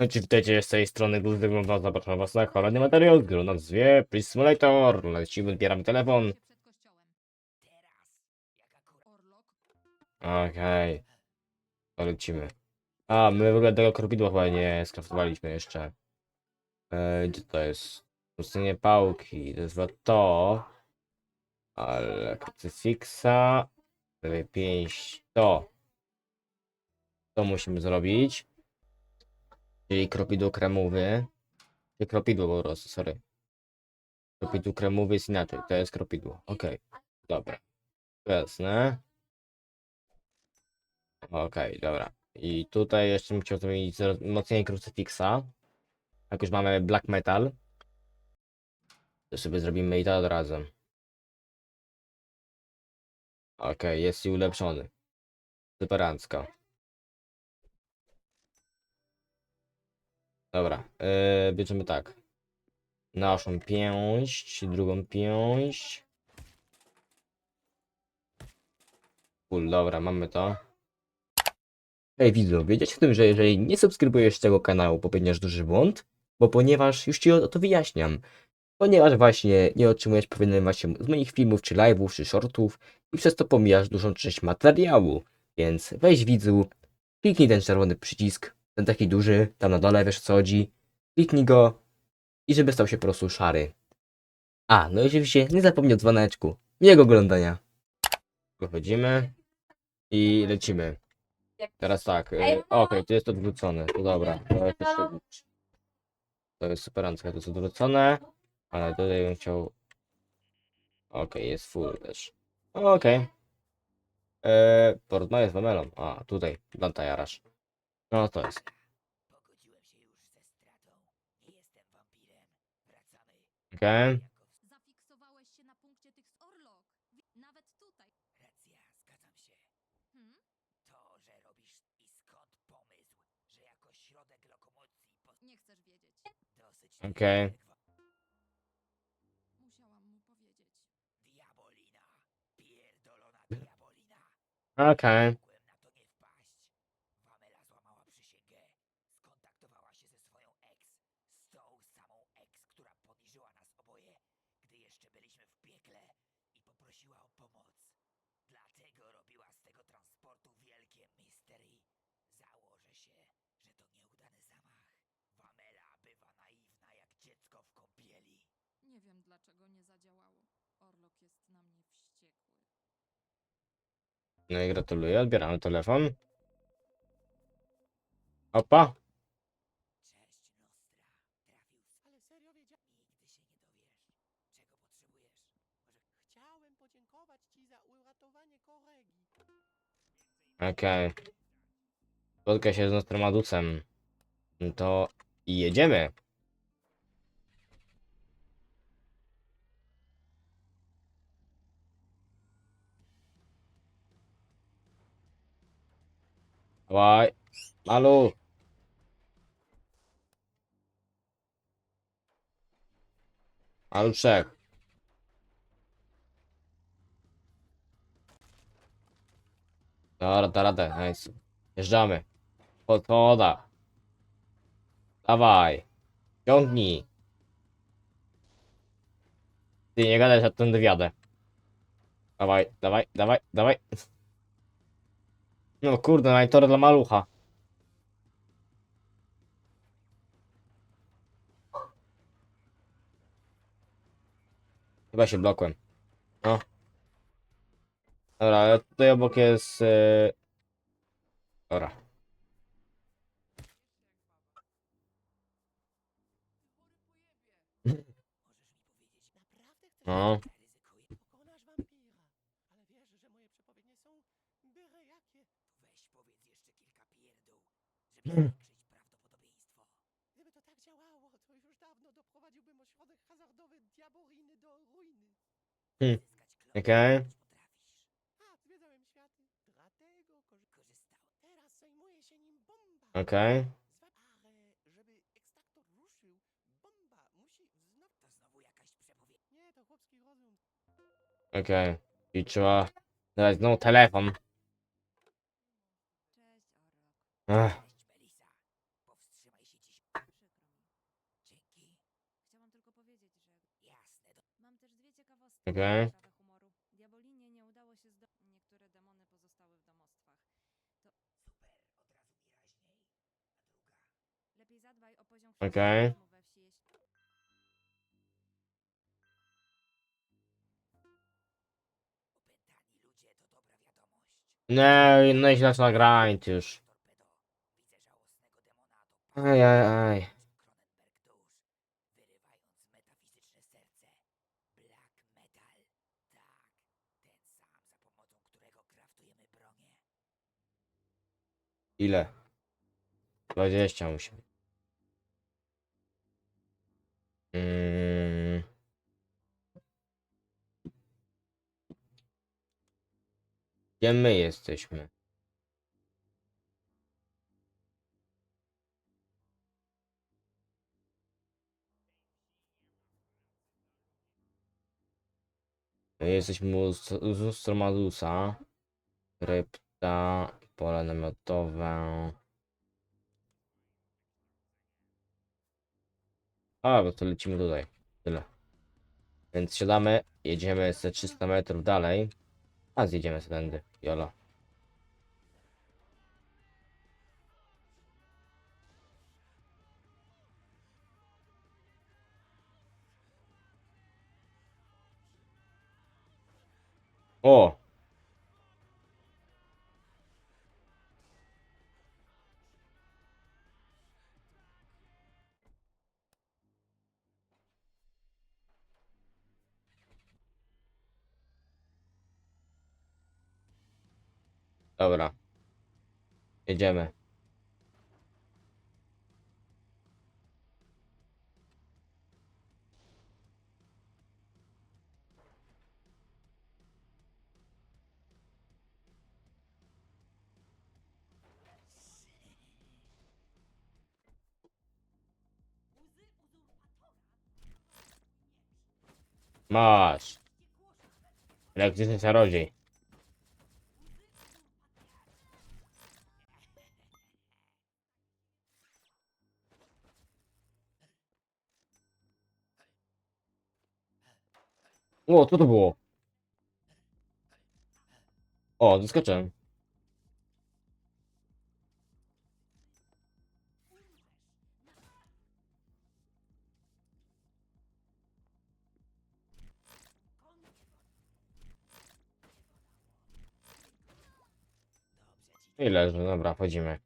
No ci witajcie z tej strony Gluzdy was zapraszam was na kolejny materiał z gry nazwie Please Simulator. Lecimy, odbieramy telefon. Okej. To lecimy. A, my w ogóle tego korpidła chyba nie skraftowaliśmy jeszcze. E, gdzie to jest? Ustawienie pałki, to jest to. Ale krucyfiksa. Lewej pięść, to. To musimy zrobić. Czyli kropidło kremowy. Czy kropidło po prostu, sorry. Kropidło kremowy jest inaczej, to jest kropidło. Okej, dobra. Jasne. Okej, dobra. I tutaj jeszcze bym chciał zmienić wzmocnienie krucyfiksa. Jak już mamy black metal. To sobie zrobimy i to od razu. Okej, jest i ulepszony. Superancko. Dobra, yy, bierzemy tak. Naszą pięść, drugą pięść. Cool, dobra, mamy to. Hej widzu, wiedziałeś o tym, że jeżeli nie subskrybujesz tego kanału, popełniasz duży błąd? Bo ponieważ, już ci o to wyjaśniam, ponieważ właśnie nie otrzymujesz powiadomości z moich filmów, czy live'ów, czy shortów i przez to pomijasz dużą część materiału. Więc weź widzu, kliknij ten czerwony przycisk, ten taki duży, tam na dole, wiesz co chodzi. Kliknij go i żeby stał się po prostu szary. A, no i oczywiście nie zapomnij o dzwoneczku. Miłego oglądania. Wychodzimy i lecimy. Teraz tak, y, okej, to jest odwrócone, to dobra. To jest, to jest superancka, to jest odwrócone, ale tutaj bym chciał... Okej, jest full też. Okej. Eee, porozmawiać z Mamelą. A, tutaj, Danta Jarasz. No to jest. Pogodziłem się już ze stratą. Nie jestem wampirem. Wracamy. Okej. Zafiksowałeś się na punkcie tych z Orlok. Wi- Nawet tutaj. Racja, zgadzam się. Hmm? To, że robisz i skąd pomysł, że jako środek lokomocji pos... Nie chcesz wiedzieć. dosyć... Okej. Musiałam mu powiedzieć. Diabolina. Pierdolona diabolina. Okej. Mogłem na to nie wpaść. Wamela złamała przysięgę. Skontaktowała się ze swoją ex. Z tą samą ex, która poniżyła nas oboje, gdy jeszcze byliśmy w piekle i poprosiła o pomoc. Dlatego robiła z tego transportu wielkie mystery. Założę się, że to nieudany zamach. Wamela bywa naiwna jak dziecko w kąpieli. Nie wiem dlaczego nie zadziałało. Orlok jest na mnie wściekły. No i gratuluję, odbieramy telefon. Opa. Okej. Spotka się z Nostramaducem. No To jedziemy. Dawaj. Malu. Maluszek. Dobra, da radę, nice. Jeżdżamy. Podchoda. Dawaj. Ciągnij. Ty nie gadaj, że ten wywiadę. Dawaj, dawaj, dawaj, dawaj. No kurde, najtory dla malucha. Chyba się blokłem. No. Dobra, ale tutaj obok jest... Yy... Dobra. No. ryzykuję. pokonasz wampira. Ale wiesz, że moje przepowiednie są byle jakie. Weź powiedz jeszcze kilka pierdół, żeby zwiększyć prawdopodobieństwo. Gdyby to tak działało, to już dawno doprowadziłbym ośrodek hazardowy Diaboriny do ruiny. Hmm. Zyskać klon, Okej. potrafisz. A, zwiedzałem światy. Dlatego korzy- Korzystał. teraz zajmuje się nim bomba. Okej. Zwa- Ale żeby ekstraktor ruszył, bomba musi znowu... To znowu jakaś przepowiedź. Nie, to chłopski rozum. Okej. I trzeba dać znowu telefon. Cześć, Orlok. Ech. Cześć, Melisa. Powstrzymaj się dziś. Przykro mi. Dzięki. Chciałam tylko powiedzieć, że Jasne, do... mam też dwie ciekawostki Okej. na poprawę humoru. Diabolinie nie udało się zdo... Niektóre demony pozostały w domostwach. super, od razu mi raźniej. A druga. Lepiej zadbaj o poziom Okej. chrześcijanizmu we wsi, jeśli... Opętani ludzie to dobra wiadomość. Nie, no i źle na grind już. Aj, aj, aj. Ile? 20 musi być. Mm. Gdzie my jesteśmy? My jesteśmy u Stromalusa. Krypta, pole namiotowe. A, bo to lecimy tutaj. Tyle. Więc siadamy, jedziemy ze 300 metrów dalej. A zjedziemy sobie tędy. Jolo. O! Dobra. Jedziemy. Masz. Elektryczny czarodziej. O, co to było? O, zaskoczyłem. I leży, dobra, wchodzimy.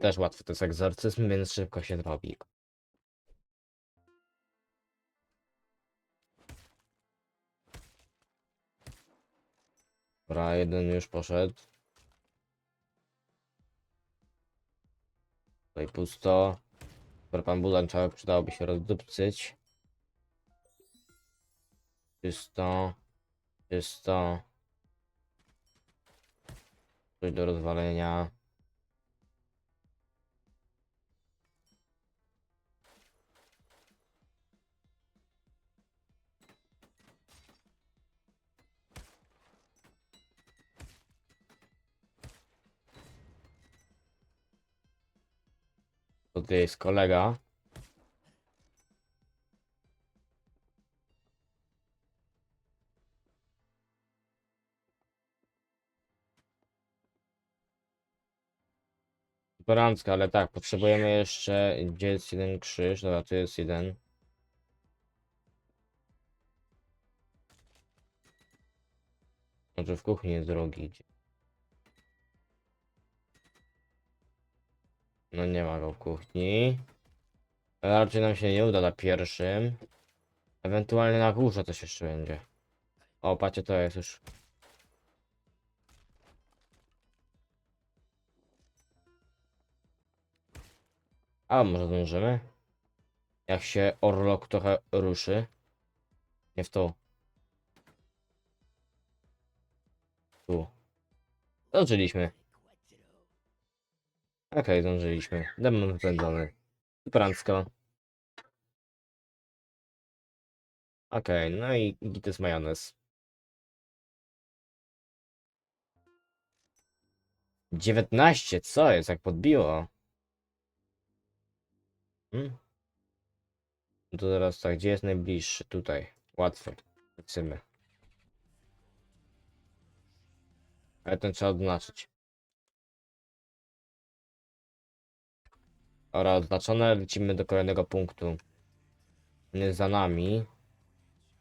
Też łatwy to jest egzorcyzm, więc szybko się zrobi. Dobra, jeden już poszedł. Tutaj pusto. Dobra, pan Bulanczak przydałoby się rozdupcyć. Czysto. Czysto. Coś do rozwalenia. Tutaj jest kolega. Superancka, ale tak, potrzebujemy jeszcze, gdzie jest jeden krzyż, dobra, tu jest jeden. Może w kuchni jest drugi. No nie ma go w kuchni. Raczej nam się nie uda na pierwszym. Ewentualnie na górze coś jeszcze będzie. O, patrzcie, to jest już. A może zdążymy? Jak się Orlok trochę ruszy. Nie w to. Tu. Zdążyliśmy. Okej, zdążyliśmy. Demon wypędzony. Superancko. Okej, no i git jest majonez. Dziewiętnaście, co jest, jak podbiło? Hmm? No to teraz tak, gdzie jest najbliższy? Tutaj. Łatwy. Lecimy. Ale ten trzeba odznaczyć. Dobra, odznaczone, lecimy do kolejnego punktu. Za nami.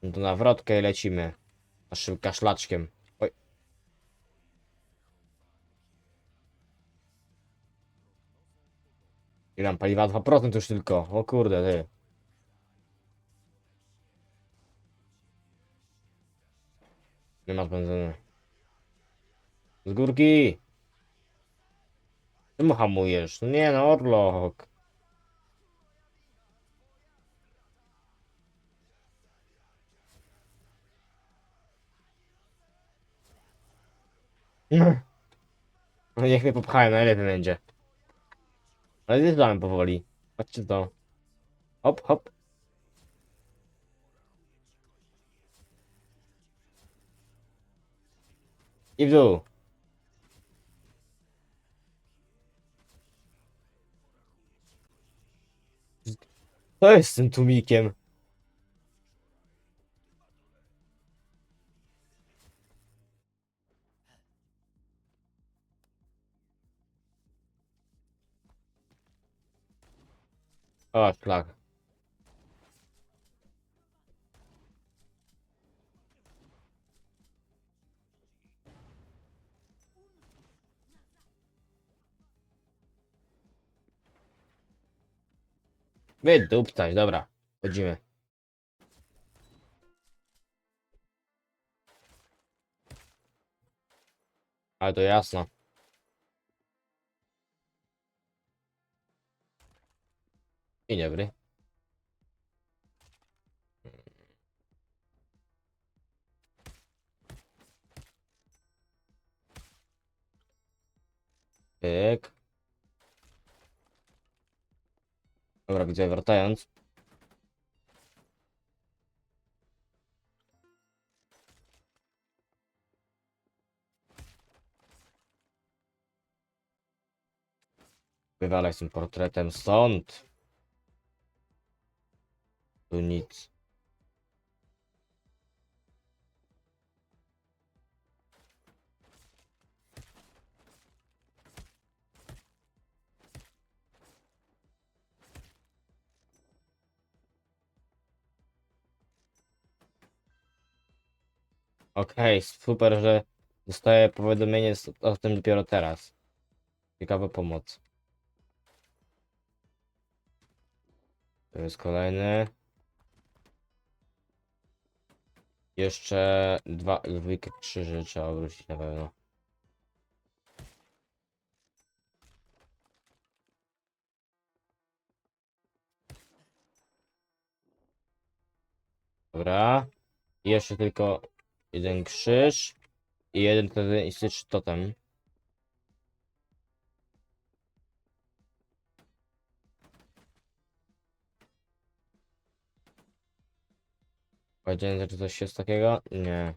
No to na wrotkę i lecimy. Naszym kaszlaczkiem. Oj. Ile mam paliwa? 2% już tylko. O kurde, ty. Nie masz benzyny. Z górki! Czemu hamujesz? No nie no, Orlok. No niech mnie popchają, najlepiej będzie. Ale zjeżdżamy powoli. Patrzcie to. Hop, hop. I w dół. Co jest z tym tłumikiem? O, szlak. Wyduptać, dobra. Chodzimy. Ale to jasno. Dzień dobry. Pyk. Dobra, widzę, wracając. Wywalaj z tym portretem stąd. Tu nic. Okej, super, że dostaję powiadomienie o tym dopiero teraz. Ciekawa pomoc. To jest kolejny. Jeszcze dwa, dwójkę krzyży trzeba wrócić na pewno. Dobra. Jeszcze tylko jeden krzyż i jeden terrorystyczny totem. Powiedziałem, że coś jest takiego? Nie.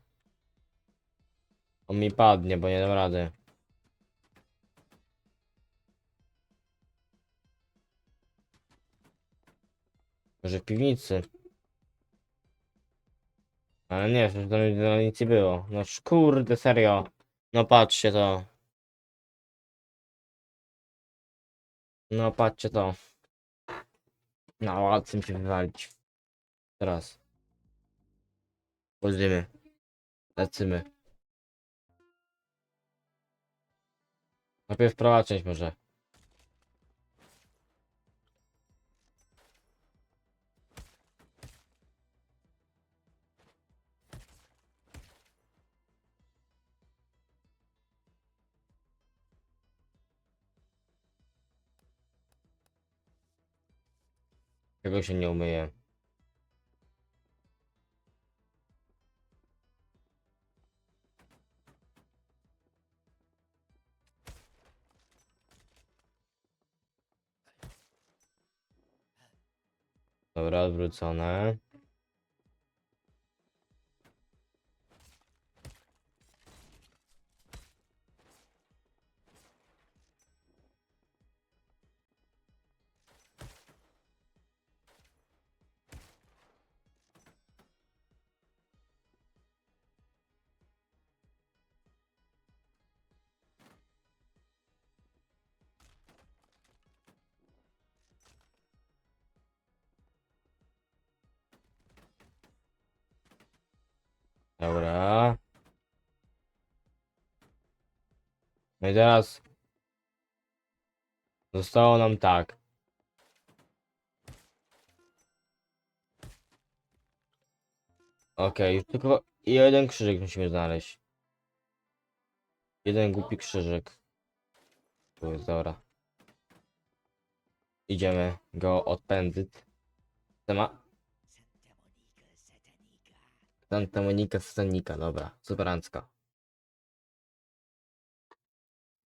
On mi padnie, bo nie dam rady. Może w piwnicy. Ale nie, że to nic nie było. No kurde, serio. No patrzcie to. No patrzcie to. No łatwo się wywalić. Teraz. Chodzimy. Lecimy. Najpierw prawa część może. Tego się nie umyje. Dobra, odwrócone. Dobra. No i teraz zostało nam tak. Okej, okay, tylko jeden krzyżyk musimy znaleźć. Jeden głupi krzyżyk. Tu jest, dobra. Idziemy go odpędzić. Tema. Santa Monica Satanika, dobra, superancka.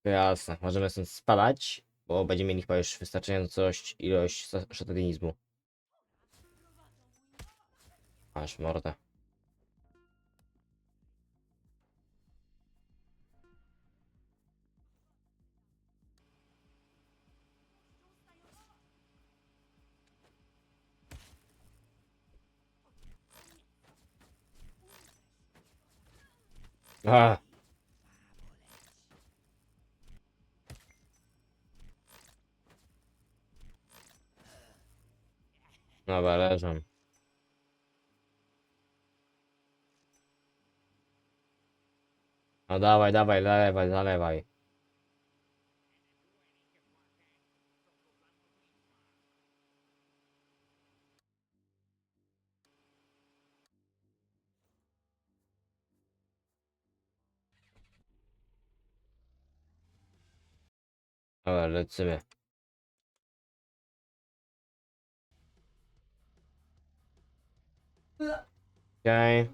Jasne, możemy stąd spadać, bo będziemy mieli chyba już wystarczającą ilość sa- szatanizmu. Masz mordę. A, dobra, leżą. No dawaj, dawaj, zalewaj, zalewaj. Dobra, lecimy. Okej.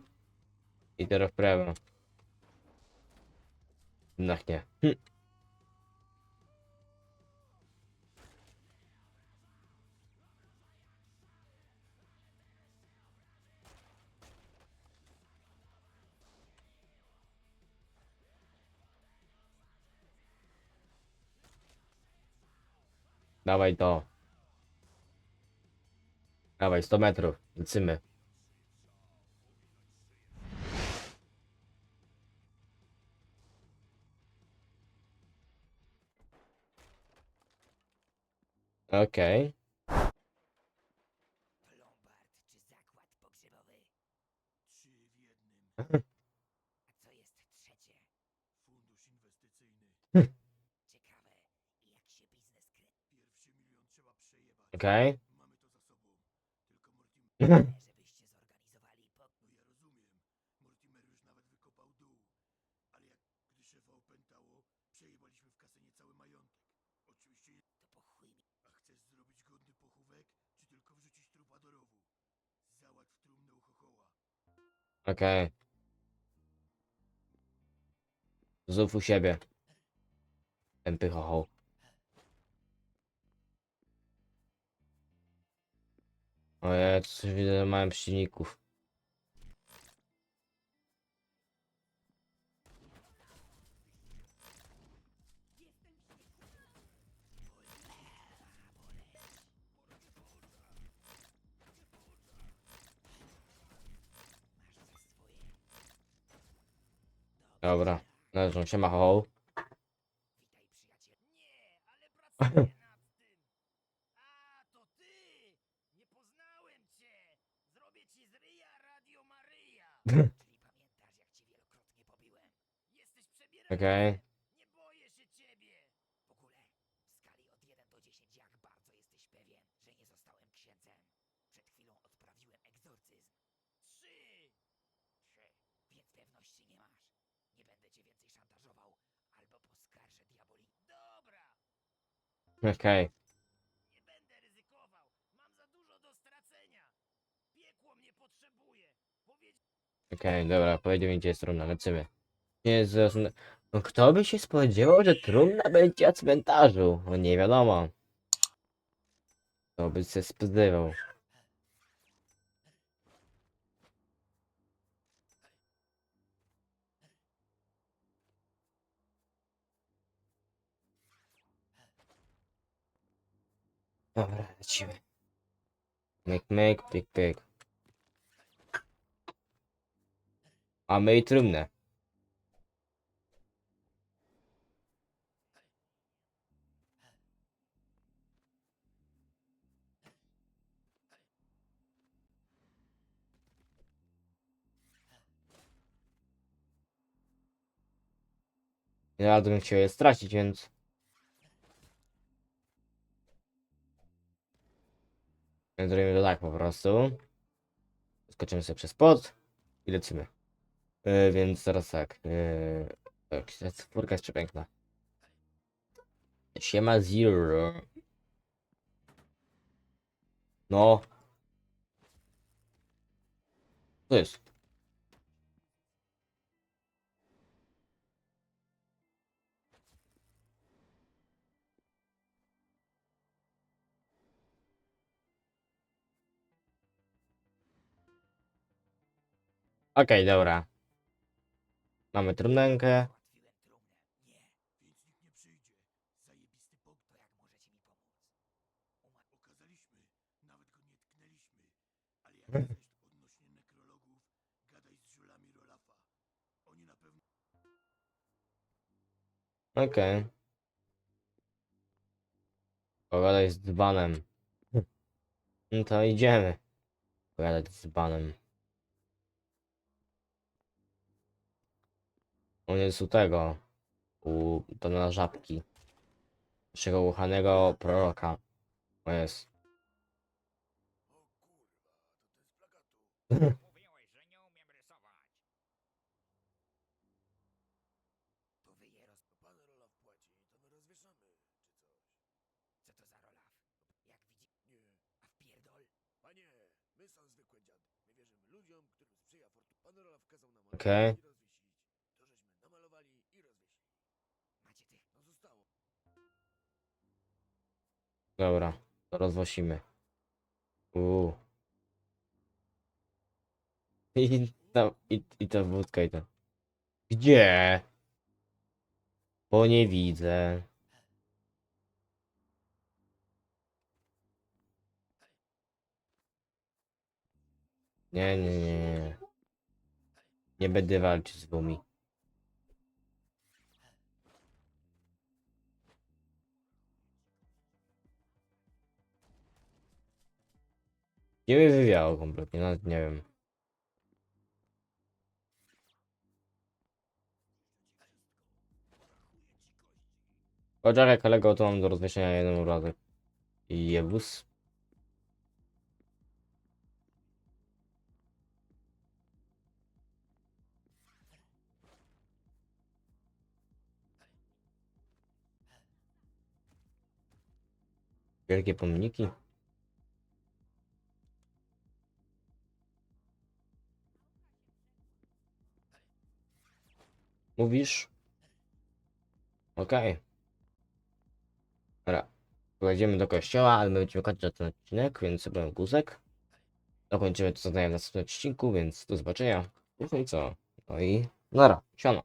I teraz w. Jednak nie. Hm. Dawaj to. Dawaj, 100 metrów. Lecimy. Okej. Lombard czy zakład pogrzebowy? Trzy w jednym. A co jest trzecie? Fundusz inwestycyjny. Ciekawe, jak się biznes kręci. Pierwszy milion trzeba przejebać. Okej. Mortimer... Żebyście zorganizowali pok... No ja rozumiem. Mortimer już nawet wykopał dół. Ale jak gdy szefa opętało, przejebaliśmy w kasynie cały majątek. Oczywiście nie... To po. A chcesz zrobić godny pochówek, czy tylko wrzucić trupa do rowu? Załatw trumnę u chochoła. Okej. Znów u siebie. Tępy chochoł. Ojej, coś widzę, mają swoje. Dobra, leżą się chochoł. Witaj przyjaciel. Nie, ale pracuję nad tym. A, to ty! Nie poznałem cię! Zrobię ci z ryja Radio Maryja! Czyli pamiętasz, jak cię wielokrotnie pobiłem? Jesteś przebierany. Okej. Nie boję się ciebie! W ogóle, w skali od 1 do 10, jak bardzo jesteś pewien, że nie zostałem księdzem? Przed chwilą odprawiłem egzorcyzm. Trzy! Trzy. Pewności nie masz. Nie będę cię więcej szantażował, albo poskarżę diaboli. Dobra! Okej. Nie będę ryzykował. Mam za dużo do stracenia. Piekło mnie potrzebuje. Powiedz... Okej, dobra, pojedziemy gdzie jest trumna, lecimy. Nie zrozumie... No kto by się spodziewał, że trumna będzie na cmentarzu? No nie wiadomo. Kto by się spodziewał. Dobra, lecimy. Myk, myk, pyk, pyk. Mamy i trumnę. Bardzo bym chciał je stracić, więc... Zrobimy to tak po prostu. Skoczymy sobie przez pod i lecimy. Yy, więc teraz tak. Yy, ta czwórka jest przepiękna. Siema Zero. No. Co jest? Rolafa. Oni na pewno... Okej. Pogadaj z dzbanem. No to idziemy. Pogadać z dzbanem. On jest u tego. U pana żabki. Naszego uchanego proroka. O jest. Mówiłeś, że nie umiem rysować. To wy je roz... Pan Rolaf płaci, to my rozwieszamy, czy coś. Co to za Rolaf? Jak widzi... Nie, A wpierdol? panie, my są zwykłe dziady. My wierzymy ludziom, którym sprzyja fortuna. Pan Rolaf kazał nam Okej. Dobra. To rozwosimy. Uuu. I to, i, i to wódka i to. Gdzie? Bo nie widzę. Nie, nie, nie, nie. Nie będę walczyć z wami. Nie mnie wywiało kompletnie, nawet nie wiem. Poczekaj kolego, to mam do rozwieszenia jeden obrazek. Jebus. Wielkie pomniki. Mówisz? Okej. Dobra. Pojedziemy do kościoła, ale my będziemy kończyć ten odcinek, więc sobie guzek. Dokończymy to zadanie w następnym odcinku, więc do zobaczenia. No i co? No i nara, siano.